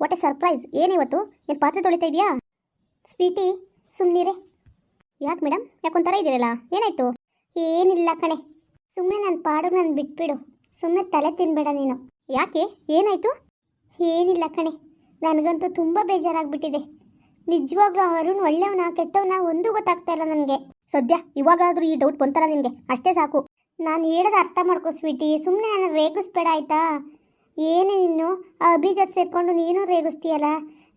What A surprise ಏನಿವತ್ತು ಏನು ಪಾತ್ರೆ ತೊಳಿತಾ ಇದೆಯಾ? ಸ್ವೀಟಿ ಸುಮ್ಮನಿರೆ ಯಾಕೆ ಮೇಡಮ್ ಯಾಕೊಂಥರ ಇದ್ದೀರಲ್ಲ? ಏನಾಯಿತು? ಏನಿಲ್ಲ ಕಣೆ. ಸುಮ್ಮನೆ ನನ್ನ ಪಾಡು ನಾನು ಬಿಟ್ಬಿಡು. ಸುಮ್ಮನೆ ತಲೆ ತಿನ್ಬೇಡ ನೀನು. ಯಾಕೆ? ಏನಾಯಿತು? ಏನಿಲ್ಲ ಕಣೆ. ನನಗಂತೂ ತುಂಬ ಬೇಜಾರಾಗ್ಬಿಟ್ಟಿದೆ. ನಿಜವಾಗ್ಲೂ ಅರುಣ್ ಒಳ್ಳೆಯವನ, ಕೆಟ್ಟವನ ಒಂದೂ ಗೊತ್ತಾಗ್ತಾ ಇಲ್ಲ ನನಗೆ. ಸದ್ಯ ಇವಾಗಾದರೂ ಈ ಡೌಟ್ ಬಂತಲ್ಲ ನಿನಗೆ? ಅಷ್ಟೇ ಸಾಕು. ನಾನು ಹೇಳೋದು ಅರ್ಥ ಮಾಡ್ಕೋ, ಸ್ವೀಟಿ. ಸುಮ್ಮನೆ ನಾನು ರೇಗಿಸ್ಬೇಡ, ಆಯ್ತಾ? ಏನೇ ನೀನು, ಆ ಅಭಿ ಜೊತೆ ಸೇರ್ಕೊಂಡು ನೀನು ರೇಗಿಸ್ತೀಯಲ್ಲ?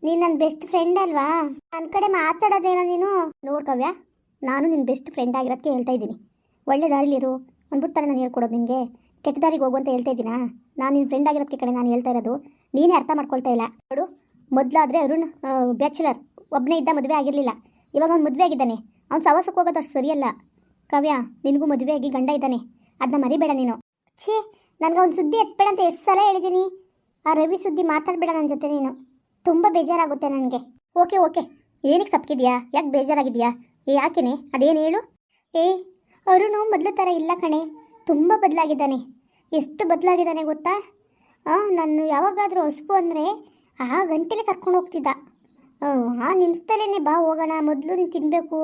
ನೀನು ನನ್ನ ಬೆಸ್ಟ್ ಫ್ರೆಂಡ್ ಅಲ್ವಾ? ನನ್ನ ಕಡೆ ಮಾತಾಡೋದೇನೋ ನೀನು? ನೋಡ್ಕವ್ಯ ನಾನು ನಿನ್ನ ಬೆಸ್ಟ್ ಫ್ರೆಂಡ್ ಆಗಿರೋದಕ್ಕೆ ಹೇಳ್ತಾ ಇದ್ದೀನಿ. ಒಳ್ಳೆ ದಾರಿಲಿರು ಅಂದ್ಬಿಡ್ತಾರೆ ನಾನು ಹೇಳ್ಕೊಡೋದು ನಿಮಗೆ. ಕೆಟ್ಟ ದಾರಿಗೆ ಹೋಗು ಅಂತ ಹೇಳ್ತಾ ಇದ್ದೀನಾ? ನಾನು ನಿನ್ನ ಫ್ರೆಂಡ್ ಆಗಿರೋದಕ್ಕೆ ಕಡೆ ನಾನು ಹೇಳ್ತಾ ಇರೋದು. ನೀನೇ ಅರ್ಥ ಮಾಡ್ಕೊಳ್ತಾ ಇಲ್ಲ. ನೋಡು, ಮೊದಲಾದರೆ ಅರುಣ್ ಬ್ಯಾಚುಲರ್ ಒಬ್ಬನೇ ಇದ್ದ ಮದುವೆ ಆಗಿರಲಿಲ್ಲ. ಇವಾಗ ಅವ್ನು ಮದುವೆ ಆಗಿದ್ದಾನೆ. ಅವ್ನು ಸವಾಸಕ್ಕೆ ಹೋಗೋದು ಅಷ್ಟು ಸರಿಯಲ್ಲ. ಕವ್ಯ, ನಿನಗೂ ಮದುವೆ ಆಗಿ ಗಂಡ ಇದ್ದಾನೆ. ಅದನ್ನ ಮರಿಬೇಡ ನೀನು. ಛೇ ನನಗೆ ಒಂದು ಸುದ್ದಿ ಎತ್ಬೇಡ ಅಂತ ಎಷ್ಟು ಸಲ ಹೇಳಿದ್ದೀನಿ ಆ ರವಿ ಸುದ್ದಿ ಮಾತಾಡಬೇಡ ನನ್ನ ಜೊತೆ ನೀನು. ತುಂಬ ಬೇಜಾರಾಗುತ್ತೆ ನನಗೆ. Okay okay. ಏನಕ್ಕೆ ತಪ್ಪಿದ್ಯಾ ಯಾಕೆ ಬೇಜಾರಾಗಿದೆಯಾ? ಏ ಯಾಕೆನೆ? ಅದೇನು ಹೇಳು? ಏ ಅರುಣು ಮೊದಲು ಥರ ಇಲ್ಲ ಕಣೆ. ತುಂಬ ಬದಲಾಗಿದ್ದಾನೆ. ಎಷ್ಟು ಬದಲಾಗಿದ್ದಾನೆ ಗೊತ್ತಾ? ಹಾಂ ನಾನು ಯಾವಾಗಾದರೂ ಹೊಸಬು ಅಂದರೆ ಆ ಗಂಟೆಲೆ ಕರ್ಕೊಂಡು ಹೋಗ್ತಿದ್ದ. ಆ, ಆ ನಿಮಿಷದಲ್ಲೇ ಬಾ ಹೋಗೋಣ. ಮೊದಲು ನೀನು ತಿನ್ನಬೇಕು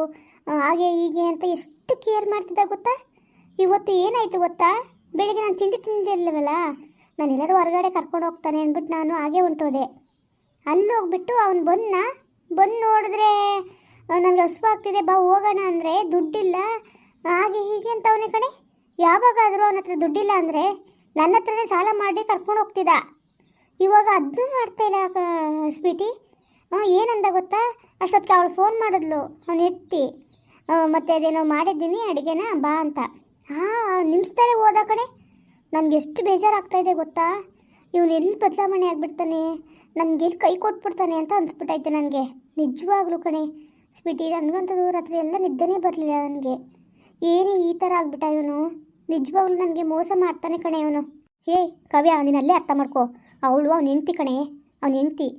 ಹಾಗೆ ಹೀಗೆ ಅಂತ ಎಷ್ಟು ಕೇರ್ ಮಾಡ್ತಿದ್ದ ಗೊತ್ತಾ? ಇವತ್ತು ಏನಾಯಿತು ಗೊತ್ತಾ? ಬೆಳಿಗ್ಗೆ ನಾನು ತಿಂಡಿ ತಿಂದಿರಲಿಲ್ಲವಲ್ಲ ನಾನು ಎಲ್ಲರೂ ಹೊರಗಡೆ ಕರ್ಕೊಂಡು ಹೋಗ್ತಾನೆ ಅಂದ್ಬಿಟ್ಟು ನಾನು ಹಾಗೆ ಹೊಂಟೋದೆ ಅಲ್ಲಿ ಹೋಗ್ಬಿಟ್ಟು ಅವ್ನು ಬಂದ ಬಂದು ನೋಡಿದ್ರೆ ನನಗೆ ಹಸುವು ಆಗ್ತಿದೆ, ಬಾ ಹೋಗೋಣ ಅಂದರೆ ದುಡ್ಡಿಲ್ಲ. ಹಾಗೆ ಹೀಗೆ ಅಂತ ಅವನೇ ಕಣೆ, ಯಾವಾಗಾದರೂ ಅವನ ಹತ್ರ ದುಡ್ಡಿಲ್ಲ ಅಂದರೆ ನನ್ನ ಹತ್ರನೇ ಸಾಲ ಮಾಡಿ ಕರ್ಕೊಂಡು ಹೋಗ್ತಿದ್ದ ಇವಾಗ ಅದನ್ನೂ ಮಾಡ್ತಾ ಇಲ್ಲ ಸ್ವೀಟಿ ಏನಂದ ಗೊತ್ತಾ? ಅಷ್ಟೊತ್ತಿಗೆ ಅವಳು ಫೋನ್ ಮಾಡಿದ್ಲು, ಅವನು ಎತ್ತಿ ಮತ್ತೆ ಅದೇನೋ ಮಾಡಿದ್ದೀನಿ, ಅಡುಗೆನ ಬಾ ಅಂತ. ಹಾಂ ನಿಮಿಷದಲ್ಲೇ ಹೋದ ಕಡೆ? ನನಗೆ ಎಷ್ಟು ಬೇಜಾರಾಗ್ತಾ ಇದೆ ಗೊತ್ತಾ? ಇವನು ಎಲ್ಲಿ ಬದಲಾವಣೆ ಆಗಿಬಿಡ್ತಾನೆ? ನನಗೆ ಎಲ್ಲಿ ಕೈ ಕೊಟ್ಬಿಡ್ತಾನೆ ಅಂತ ಅನಿಸ್ಬಿಟ್ಟೈತೆ ನನಗೆ. ನಿಜವಾಗ್ಲೂ ಕಣೆ. ಸ್ವೀಟಿ ನನಗಂತೂ ರಾತ್ರಿ ಎಲ್ಲ ನಿದ್ದೆನೇ ಬರಲಿಲ್ಲ ನನಗೆ. ಏನೇ ಈ ಥರ ಆಗ್ಬಿಟ್ಟ ಇವನು? ನಿಜವಾಗ್ಲೂ ನನಗೆ ಮೋಸ ಮಾಡ್ತಾನೆ ಕಣೆ ಇವನು. ಹೇ ಕವಿ ನೀನು ಅಲ್ಲೇ ಅರ್ಥ ಮಾಡ್ಕೋ. ಅವಳು ಅವ್ನ ಹೆಂಡ್ತಿ ಕಣೆ. ಅವ್ನ ಹೆಂಡ್ತಿ.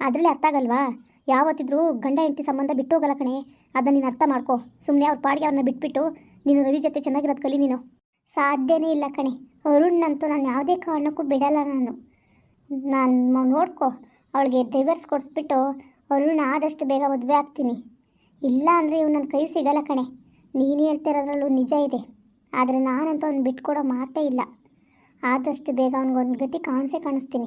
ಅದರಲ್ಲಿ ಅರ್ಥ ಆಗಲ್ವಾ? ಯಾವತ್ತಿದ್ರೂ ಗಂಡ ಹೆಂಡತಿ ಸಂಬಂಧ ಬಿಟ್ಟು ಹೋಗಲ್ಲ ಕಣೆ. ಅದನ್ನ ನೀನು ಅರ್ಥ ಮಾಡ್ಕೋ. ಸುಮ್ಮನೆ ಅವ್ರ ಪಾಡಿಗೆ ಅವ್ರನ್ನ ಬಿಟ್ಬಿಟ್ಟು ನೀನು ರವಿ ಜೊತೆ ಚೆನ್ನಾಗಿರೋದು ಕಲಿ ನೀನು. ಸಾಧ್ಯನೇ ಇಲ್ಲ ಕಣೆ. ಅರುಣ್ಣಂತೂ ನಾನು ಯಾವುದೇ ಕಾರಣಕ್ಕೂ ಬಿಡಲ್ಲ ನಾನು. ನಾನು ನೋಡ್ಕೊ. ಅವಳಿಗೆ ಡೈವರ್ಸ್ ಕೊಡಿಸ್ಬಿಟ್ಟು ಅರುಣ್ ಆದಷ್ಟು ಬೇಗ ಮದುವೆ ಆಗ್ತೀನಿ. ಇಲ್ಲ ಅಂದರೆ ಇವ್ನು ನನ್ನ ಕೈ ಸಿಗಲ್ಲ ಕಣೆ. ನೀನು ಹೇಳ್ತಿರೋದ್ರಲ್ಲೂ ನಿಜ ಇದೆ. ಆದರೆ ನಾನಂತೂ ಅವ್ನು ಬಿಟ್ಕೊಡೋ ಮಾತೇ ಇಲ್ಲ. ಆದಷ್ಟು ಬೇಗ ಅವ್ನಿಗೊಂದು ಗತಿ ಕಾಣಿಸೇ ಕಾಣಿಸ್ತೀನಿ.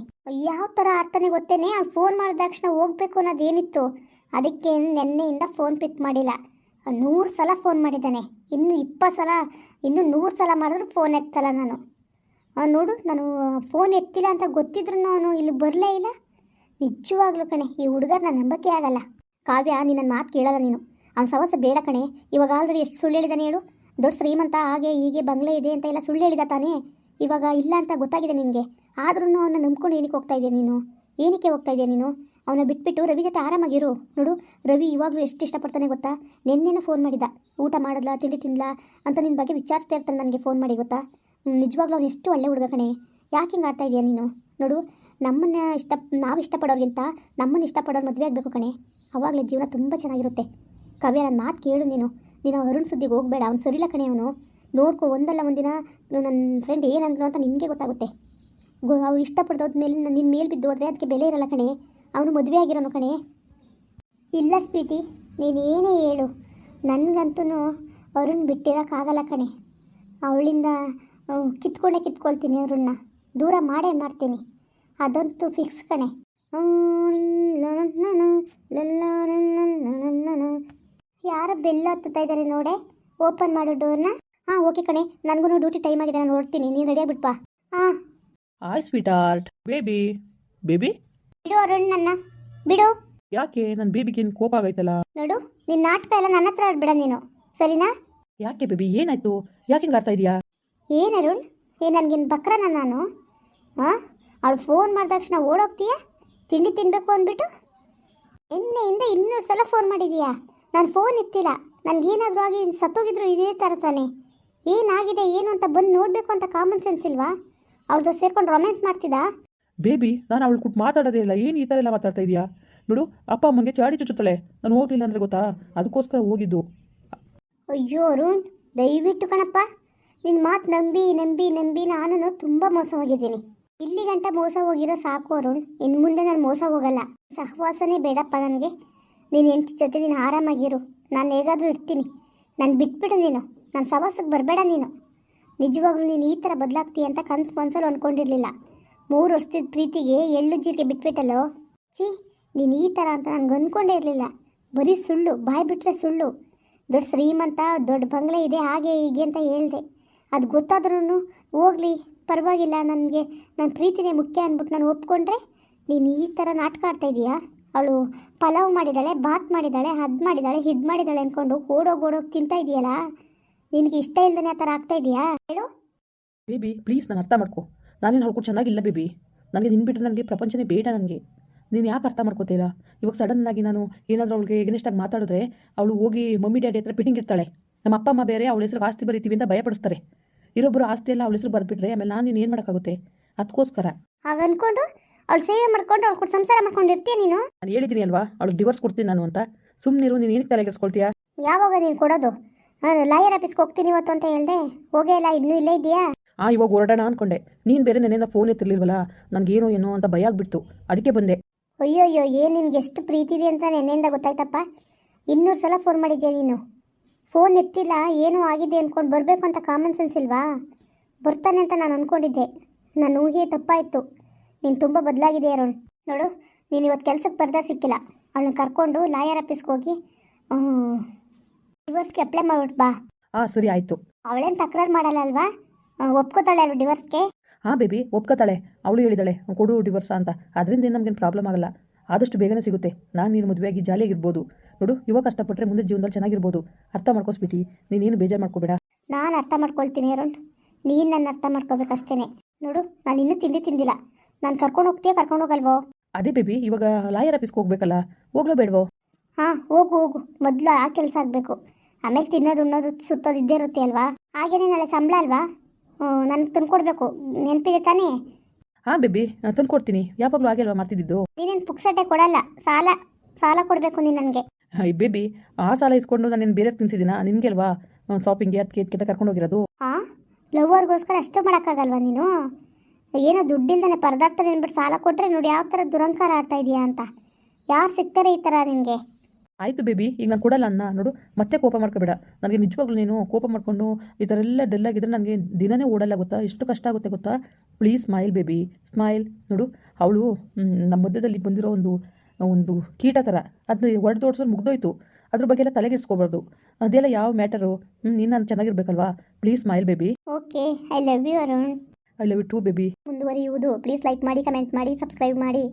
ಯಾವ ಥರ ಆಡ್ತಾನೆ ಗೊತ್ತೇನೆ? ಅವ್ನು ಫೋನ್ ಮಾಡಿದ ತಕ್ಷಣ ಹೋಗ್ಬೇಕು ಅನ್ನೋದೇನಿತ್ತು ಅದಕ್ಕೆ ನಿನ್ನೆಯಿಂದ ಫೋನ್ ಪಿಕ್ ಮಾಡಿಲ್ಲ. ನೂರು ಸಲ ಫೋನ್ ಮಾಡಿದ್ದಾನೆ. ಇನ್ನು ಇಪ್ಪತ್ತು ಸಲ, ಇನ್ನು ನೂರು ಸಲ ಮಾಡಿದ್ರು ಫೋನ್ ಎತ್ತಲ್ಲ ನಾನು. ನೋಡು, ನಾನು ಫೋನ್ ಎತ್ತಿಲ್ಲ ಅಂತ ಗೊತ್ತಿದ್ರು ಅವನು ಇಲ್ಲಿ ಬರಲೇ ಇಲ್ಲ. ನಿಜವಾಗ್ಲೂ ಕಣೆ, ಈ ಹುಡುಗರ್ ನಾನು ನಂಬಕ್ಕೆ ಆಗಲ್ಲ. ಕಾವ್ಯ ನೀನು ನನ್ನ ಮಾತು ಕೇಳಲ್ಲ ನೀನು. ಅವ್ನ ಸವಸ ಬೇಡ ಕಣೆ. ಇವಾಗ ಆಲ್ರೆಡಿ ಎಷ್ಟು ಸುಳ್ಳು ಹೇಳಿದಾನೆ ಹೇಳು. ದೊಡ್ಡ ಶ್ರೀಮಂತ, ಹಾಗೆ ಹೀಗೆ ಬಂಗ್ಲೆ ಇದೆ ಅಂತ ಎಲ್ಲ ಸುಳ್ಳು ಹೇಳಿದ ತಾನೇ. ಇವಾಗ ಇಲ್ಲ ಅಂತ ಗೊತ್ತಾಗಿದೆ ನಿನಗೆ. ಆದ್ರೂ ಅವನ್ನ ನಂಬ್ಕೊಂಡು ಏನಕ್ಕೆ ಹೋಗ್ತಾ ಇದೆಯಾ ನೀನು? ಏನಕ್ಕೆ ಹೋಗ್ತಾ ಇದೆಯಾ ನೀನು? ಅವನ ಬಿಟ್ಬಿಟ್ಟು ರವಿ ಜೊತೆ ಆರಾಮಾಗಿರು. ನೋಡು, ರವಿ ಇವಾಗಲೂ ಎಷ್ಟು ಇಷ್ಟಪಡ್ತಾನೆ ಗೊತ್ತಾ? ನಿನ್ನೆನೂ ಫೋನ್ ಮಾಡಿದ. ಊಟ ಮಾಡಿದ್ಲಾ, ತಿಂಡಿ ತಿನ್ಲಾ ಅಂತ ನಿನ್ನ ಬಗ್ಗೆ ವಿಚಾರಿಸ್ತಾ ಇರ್ತಾನೆ ನನಗೆ ಫೋನ್ ಮಾಡಿ ಗೊತ್ತಾ? ನಿಜವಾಗ್ಲೂ ಅವ್ನು ಎಷ್ಟು ಒಳ್ಳೆ ಹುಡುಗ ಕಣೆ. ಯಾಕೆ ಹಿಂಗೆ ಆಡ್ತಾ ಇದೆಯಾ ನೀನು? ನೋಡು, ನಮ್ಮನ್ನು ಇಷ್ಟ, ನಾವು ಇಷ್ಟಪಡೋರಿಗಿಂತ ನಮ್ಮನ್ನು ಇಷ್ಟಪಡೋರು ಮದುವೆ ಆಗಬೇಕು ಕಣೆ. ಅವಾಗಲೇ ಜೀವನ ತುಂಬ ಚೆನ್ನಾಗಿರುತ್ತೆ. ಕವ್ಯ ನನ್ನ ಮಾತು ಕೇಳು ನೀನು. ನೀನು ಅರುಣ್ ಸುದ್ದಿಗೆ ಹೋಗಬೇಡ. ಅವ್ನು ಸರಿಲ್ಲ ಕಣೆ ಅವನು. ನೋಡ್ಕೊ, ಒಂದಲ್ಲ ಒಂದಿನ ನನ್ನ ಫ್ರೆಂಡ್ ಏನಂದ್ರು ಅಂತ ನಿಮಗೆ ಗೊತ್ತಾಗುತ್ತೆ. ಗೊ, ಅವ್ರು ಇಷ್ಟಪಡ್ದೋದ ಮೇಲೆ ನಿನ್ನ ಮೇಲೆ ಬಿದ್ದು ಹೋದರೆ ಅದಕ್ಕೆ ಬೆಲೆ ಇರಲ್ಲ ಕಣೆ. ಅವನು ಮದುವೆ ಆಗಿರೋನು ಕಣೆ. ಇಲ್ಲ ಸ್ವೀಟಿ ನೀನೇನೇ ಹೇಳು. ನನಗಂತೂ ಅರುಣ್ ಬಿಟ್ಟಿರೋಕ್ಕಾಗಲ್ಲ ಕಣೆ. ಅವಳಿಂದ ಕಿತ್ಕೊಂಡೇ ಕಿತ್ಕೊಳ್ತೀನಿ ಅರುಣ್ಣ ದೂರ ಮಾಡೇ ಮಾಡ್ತೀನಿ. ಅದಂತೂ ಫಿಕ್ಸ್ ಕಣೆ. ಯಾರ ಬೆಲ್ಲ ಹತ್ತುತ್ತಾ ಇದ್ದಾರೆ ನೋಡೆ. ಓಪನ್ ಮಾಡು ಡೋರ್ನ ಹಾಂ ಓಕೆ ಕಣೆ. ನನಗೂ ಡ್ಯೂಟಿ ಟೈಮ್ ಆಗಿದೆ, ನಾನು ನೋಡ್ತೀನಿ. ನೀನು ರೆಡಿಯಾಗಿಬಿಟ್ಪಾ ಹಾಂ hi sweet heart baby baby ಬಿಡು ಅರುಣ್ ನನ್ನ. ಬಿಡು. ಯಾಕೆ? ನನ್ನ ಬೇಬಿಗೆ ಏನು ಕೋಪ ಆಗೈತಲ್ಲ? ನೋಡು ನಿನ್ನ ನಾಟಕ ಎಲ್ಲ ನನ್ನ ಹತ್ರ ಆಡ್ಬಿಡ ನೀನು. ಸರಿನಾ? ಯಾಕೆ ಬೇಬಿ ಏನಾಯ್ತು? ಯಾಕೆ ಹಿಂಗೆ ಆಡ್ತಾ ಇದೀಯಾ? ಏನು ಅರುಣ್? ಏ ನನ್ಗಿನ್ ಬಕ್ರನ ನಾನು? ಹಾಂ ಅವಳು ಫೋನ್ ಮಾಡಿದ ತಕ್ಷಣ ಓಡೋಗ್ತೀಯ? ತಿಂಡಿ ತಿನ್ನಬೇಕು ಅಂದ್ಬಿಟ್ಟು? ನಿನ್ನೆಯಿಂದ ಇನ್ನೂರು ಸಲ ಫೋನ್ ಮಾಡಿದೀಯಾ? ನಾನು ಫೋನ್ ಇತ್ತಿಲ್ಲ ನನಗೇನಾದರೂ ಆಗಿ ಸತ್ತೋಗಿದ್ರು ಇದೇ ಥರ ತಾನೆ. ಏನಾಗಿದೆ ಏನು ಅಂತ ಬಂದು ನೋಡಬೇಕು ಅಂತ ಕಾಮನ್ ಸೆನ್ಸ್ ಇಲ್ವಾ? ಅವ್ರ ಜೊತೆ ಸೇರ್ಕೊಂಡು ರೊಮ್ಯಾನ್ಸ್ ಮಾಡ್ತಿದ್ದಾ? ಬೇಬಿ, ನಾನು ಅವಳು ಕುಟ್ಟು ಮಾತಾಡೋದೇ ಇಲ್ಲ. ಏನು ಈ ಥರ ಎಲ್ಲ ಮಾತಾಡ್ತಾ ಇದೆಯಾ? ನೋಡು, ಅಪ್ಪ ಅಮ್ಮನಿಗೆ ಚಾಡಿ ಚುಚ್ಚುತ್ತಾಳೆ. ನಾನು ಹೋಗ್ಲಿಲ್ಲ ಅಂದರೆ ಗೊತ್ತಾ? ಅದಕ್ಕೋಸ್ಕರ ಹೋಗಿದ್ದು. ಅಯ್ಯೋ ಅರುಣ್, ದಯವಿಟ್ಟು ಕಣಪ್ಪ. ನಿನ್ನ ಮಾತು ನಂಬಿ ನಂಬಿ ನಂಬಿ ನಾನು ತುಂಬ ಮೋಸ ಹೋಗಿದ್ದೀನಿ. ಇಲ್ಲಿ ಗಂಟ ಮೋಸ ಹೋಗಿರೋ ಸಾಕು ಅರುಣ್. ಇನ್ನು ಮುಂದೆ ನಾನು ಮೋಸ ಹೋಗಲ್ಲ. ಸಹವಾಸನೇ ಬೇಡಪ್ಪ ನನಗೆ. ನೀನು ಹೆಂಡತಿ ಜೊತೆ ನೀನು ಆರಾಮಾಗಿರು. ನಾನು ಹೇಗಾದರೂ ಇರ್ತೀನಿ. ನಾನು ಬಿಟ್ಬಿಡು ನೀನು. ನಾನು ಸಹವಾಸಕ್ಕೆ ಬರಬೇಡ ನೀನು. ನಿಜವಾಗ್ಲೂ ನೀನು ಈ ಥರ ಬದಲಾಗ್ತೀಯ ಅಂತ ಕನ್ಸು ಮನಸ್ಸಲ್ಲಿ ಅಂದ್ಕೊಂಡಿರಲಿಲ್ಲ ಮೂರು ವರ್ಷದ ಪ್ರೀತಿಗೆ ಎಳ್ಳು ಜೀರಿಗೆ ಬಿಟ್ಬಿಟ್ಟಲ್ಲೋ? ಛೀ, ನೀನು ಈ ಥರ ಅಂತ ನನಗೆ ಅಂದ್ಕೊಂಡೇ ಇರಲಿಲ್ಲ. ಬರೀ ಸುಳ್ಳು, ಬಾಯಿ ಬಿಟ್ಟರೆ ಸುಳ್ಳು. ದೊಡ್ಡ ಶ್ರೀಮಂತ, ದೊಡ್ಡ ಬಂಗ್ಲೆ ಇದೆ, ಹಾಗೆ ಹೀಗೆ ಅಂತ ಹೇಳಿದೆ. ಅದು ಗೊತ್ತಾದ್ರೂ ಹೋಗಲಿ, ಪರವಾಗಿಲ್ಲ, ನನಗೆ ನನ್ನ ಪ್ರೀತಿನೇ ಮುಖ್ಯ ಅಂದ್ಬಿಟ್ಟು ನಾನು ಒಪ್ಕೊಂಡ್ರೆ ನೀನು ಈ ಥರ ನಾಟಕ ಆಡ್ತಾ ಇದೀಯಾ? ಅವಳು ಪಲಾವ್ ಮಾಡಿದ್ದಾಳೆ ಬಾತ್ ಮಾಡಿದ್ದಾಳೆ ಅದು ಮಾಡಿದ್ದಾಳೆ ಇದು ಮಾಡಿದ್ದಾಳೆ ಅಂದ್ಕೊಂಡು ಓಡೋಗಿ ಓಡೋಗಿ ತಿಂತಾ ಇದೆಯಲ್ಲ? ನಿನಗೆ ಇಷ್ಟ ಇಲ್ದೇ ಆ ಥರ ಆಗ್ತಾ ಇದೆಯಾ? ಹೇಳು. ಬೇಬಿ, ಪ್ಲೀಸ್ ನಾನು ಅರ್ಥ ಮಾಡ್ಕೊ. ನಾನೇನು ಹೇಳ್ಕೊಟ್ಟು ಚೆನ್ನಾಗಿಲ್ಲ ಬೇಬಿ. ನನಗೆ ನಿನ್ನ ಬಿಟ್ಟರೆ ನನಗೆ ಪ್ರಪಂಚನೇ ಬೇಡ ನನಗೆ. ನೀನು ಯಾಕೆ ಅರ್ಥ ಮಾಡ್ಕೋತಿಲ್ಲ ಇವಾಗ ಸಡನ್ನಾಗಿ ನಾನು ಏನಾದರೂ ಅವಳಿಗೆ ಆಗಿ ಮಾತಾಡಿದ್ರೆ ಅವಳು ಹೋಗಿ ಮಮ್ಮಿ ಡ್ಯಾಡಿ ಹತ್ರ ಪಿಟಿಂಗ್ ಇರ್ತಾಳೆ ನಮ್ಮ ಅಪ್ಪ ಅಮ್ಮ ಬೇರೆ ಅವಳ ಹೆಸರು ಆಸ್ತಿ ಬರೀತೀವಿ ಅಂತ ಭಯಪಡಿಸ್ತಾರೆ. ಇರೊಬ್ಬರು ಆಸ್ತಿ ಎಲ್ಲ ಅವಳ ಹೆಸರು ಬರೆದ್ಬಿಟ್ರೆ ಆಮೇಲೆ ನಾನು ನೀನು ಏನು ಮಾಡೋಕ್ಕಾಗುತ್ತೆ? ಅದಕ್ಕೋಸ್ಕರ ಅಂದ್ಕೊಂಡು ಅವಳು ಸೇವೆ ಮಾಡ್ಕೊಂಡು ಅವಳು ಕೂಡ ಸಂಸಾರ ಮಾಡ್ಕೊಂಡು ಇರ್ತೀಯ ನೀನು? ನಾನು ಹೇಳಿದ್ದೀನಿ ಅಲ್ವಾ ಅವಳಿಗೆ ಡಿವೋರ್ಸ್ ಕೊಡ್ತೀನಿ ನಾನು ಅಂತ. ಸುಮ್ಮನಿರು ನೀನು ಏನಕ್ಕೆ ತಲೆಗೆಡ್ಸ್ಕೊಳ್ತೀಯಾ? ಯಾವಾಗ ನೀನು ಕೊಡೋದು? ಲಾಯರ್ ಆಫೀಸ್ಗೆ ಹೋಗ್ತೀನಿ ಇವತ್ತು ಅಂತ ಹೇಳ್ದೆ. ಹೋಗೇ ಇಲ್ಲ ಇನ್ನೂ ಇಲ್ಲೇ ಇದೆಯಾ ಆ ಇವಾಗ ಹೊರಡೋಣ ಅಂದ್ಕೊಂಡೆ ನೀನು ಬೇರೆ ನೆನೆಯಿಂದ ಫೋನ್ ಎತ್ತಿರ್ಲಿಲ್ವಲ್ಲ? ನನಗೇನೋ ಏನೋ ಅಂತ ಭಯ ಆಗಿಬಿಡ್ತು. ಅದಕ್ಕೆ ಬಂದೆ. ಅಯ್ಯೋ ಅಯ್ಯೋ ಏನು ನಿನ್ಗೆ ಎಷ್ಟು ಪ್ರೀತಿ ಇದೆ ಅಂತ ನೆನ್ನೆಯಿಂದ ಗೊತ್ತಾಯ್ತಪ್ಪ. ಇನ್ನೂರು ಸಲ ಫೋನ್ ಮಾಡಿದ್ಯಾ ನೀನು? ಫೋನ್ ಎತ್ತಿಲ್ಲ ಏನೋ ಆಗಿದೆ ಅಂದ್ಕೊಂಡು ಬರಬೇಕು ಅಂತ ಕಾಮನ್ ಸೆನ್ಸ್ ಇಲ್ವಾ? ಬರ್ತಾನೆ ಅಂತ ನಾನು ಅಂದ್ಕೊಂಡಿದ್ದೆ ನನ್ನ ಊಹೆ ತಪ್ಪಾಯಿತು. ನೀನು ತುಂಬ ಬದಲಾಗಿದೆ ಅರುಣ್. ನೋಡು ನೀನು ಇವತ್ತು ಕೆಲಸಕ್ಕೆ ಬರ್ದ ಸಿಕ್ಕಿಲ್ಲ. ಅವಳನ್ನ ಕರ್ಕೊಂಡು ಲಾಯರ್ ಆಫೀಸ್ಗೆ ಹೋಗಿ ಡಿವೋರ್ಸ್ಗೆ ಅಪ್ಲೈ ಮಾಡ್ಬಿಟ್ಟು ಬಾ. ಹಾಂ ಸರಿ ಆಯಿತು. ಅವಳೇನು ತಕರಾರು ಮಾಡಲ್ಲ ಅಲ್ವಾ? ಒಪ್ಕೋತಾಳೆ ಅಲ್ವಾ ಡಿವೋರ್ಸ್ಗೆ ಹಾಂ ಬೇಬಿ ಒಪ್ಕೋತಾಳೆ. ಅವಳು ಹೇಳಿದಾಳೆ ಕೊಡು ಡಿವರ್ಸ್ ಅಂತ. ಅದರಿಂದ ನಮಗೇನು ಪ್ರಾಬ್ಲಮ್ ಆಗಲ್ಲ. ಆದಷ್ಟು ಬೇಗನೆ ಸಿಗುತ್ತೆ. ನಾನು ನೀನು ಮದುವೆಯಾಗಿ ಜಾಲಿಯಾಗಿರ್ಬೋದು. ನೋಡು ಇವಾಗ ಕಷ್ಟಪಟ್ಟರೆ ಮುಂದೆ ಜೀವನದಲ್ಲಿ ಚೆನ್ನಾಗಿರ್ಬೋದು. ಅರ್ಥ ಮಾಡ್ಕೋಸ್ಬಿಟ್ಟು ನೀನೇನು ಬೇಜಾರು ಮಾಡ್ಕೋಬೇಡ. ನಾನು ಅರ್ಥ ಮಾಡ್ಕೊಳ್ತೀನಿ ಅರುಣ್. ನೀನು ನನ್ನ ಅರ್ಥ ಮಾಡ್ಕೋಬೇಕಷ್ಟೇ ನೋಡು ನಾನು ಇನ್ನೂ ತಿಂಡಿ ತಿಂದಿಲ್ಲ. ನಾನು ಕರ್ಕೊಂಡು ಹೋಗ್ತೀಯ ಕರ್ಕೊಂಡು ಹೋಗಲ್ವೋ? ಅದೇ ಬೇಬಿ ಇವಾಗ ಲಾಯರ್ ಆಫೀಸ್ಗೆ ಹೋಗ್ಬೇಕಲ್ಲ. ಹೋಗ್ಲೋ ಬೇಡವೋ? ಹಾಂ ಹೋಗು ಹೋಗು. ಮೊದಲು ಆ ಕೆಲಸ ಆಗಬೇಕು. ಆಮೇಲೆ ತಿನ್ನೋದು ಉಣ್ಣೋದು ಸುತ್ತೋದು ಇದ್ದೇ ಇರುತ್ತೆ ಅಲ್ವಾ? ಹಾಗೇನೆ ನಾಳೆ ಸಂಬಳ ಅಲ್ವಾ? ನನಗೆ ತಂದ್ಕೊಡ್ಬೇಕು. ನೆನಪಿದೆ ತಾನೇ? ಹಾಂ ಬೇಬಿ ತಂದು ಕೊಡ್ತೀನಿ ಯಾವಾಗಲೂ ಹಾಗೆ ಅಲ್ವಾ ಮಾಡ್ತಿದ್ದು ನೀನೇನು ಪುಕ್ಸಟ್ಟೆ ಕೊಡಲ್ಲ ಸಾಲ ಸಾಲ ಕೊಡಬೇಕು ನೀನು ನನಗೆ. ಈ ಬೇಬಿ ಆ ಸಾಲ ಇಸ್ಕೊಂಡು ನಾನೇನು ಬೇರೆ ತಿನ್ಸಿದ್ದೀನ? ನಿನಗೆ ಅಲ್ವಾ? ಶಾಪಿಂಗ್ಗೆ ಅದಕ್ಕೆ ಇದಕ್ಕೆ ಕರ್ಕೊಂಡು ಹೋಗಿರೋದು ಹಾಂ ಲವ್ವರ್ಗೋಸ್ಕರ ಅಷ್ಟು ಮಾಡೋಕ್ಕಾಗಲ್ವಾ ನೀನು? ಏನೋ ದುಡ್ಡಿಲ್ದಾನೆ ಪರದಾಡ್ತಾರೆ ಅಂದ್ಬಿಟ್ಟು ಸಾಲ ಕೊಟ್ಟರೆ ನೋಡಿ ಯಾವ ಥರ ದುರಂಕಾರ ಆಡ್ತಾ ಇದೆಯಾ ಅಂತ. ಯಾರು ಸಿಗ್ತಾರೆ ಈ ಥರ ನಿನಗೆ? ಆಯಿತು ಬೇಬಿ ಈಗ ನಾನು ಕೊಡಲ್ಲ ಅನ್ನ. ನೋಡು ಮತ್ತೆ ಕೋಪ ಮಾಡ್ಕೋಬೇಡ. ನನಗೆ ನಿಜವಾಗ್ಲೂ ನೀನು ಕೋಪ ಮಾಡಿಕೊಂಡು ಈ ಥರ ಎಲ್ಲ ಡೆಲ್ ಆಗಿದ್ರೆ ನನಗೆ ದಿನನೇ ಓಡಲ್ಲ ಗೊತ್ತಾ? ಎಷ್ಟು ಕಷ್ಟ ಆಗುತ್ತೆ ಗೊತ್ತಾ? Please smile baby. ಸ್ಮೈಲ್ ನೋಡು ಅವಳು ನಮ್ಮ ಮಧ್ಯದಲ್ಲಿ ಬಂದಿರೋ ಒಂದು ಒಂದು ಕೀಟ ಥರ ಅದು ಹೊಡೆದು ಓಡಿಸೋದು ಮುಗ್ದೋಯ್ತು. ಅದ್ರ ಬಗ್ಗೆ ಎಲ್ಲ ತಲೆಗೆಡ್ಸ್ಕೊಬಾರ್ದು ಅದೆಲ್ಲ ಯಾವ ಮ್ಯಾಟರು? ನೀನು ನಾನು ಚೆನ್ನಾಗಿರ್ಬೇಕಲ್ವಾ? Please smile baby. Okay I love you Arun. I love you too baby. ಮುಂದುವರಿಯುವುದು. ಪ್ಲೀಸ್ ಲೈಕ್ ಮಾಡಿ ಕಮೆಂಟ್ ಮಾಡಿ ಸಬ್ಸ್ಕ್ರೈಬ್ ಮಾಡಿ.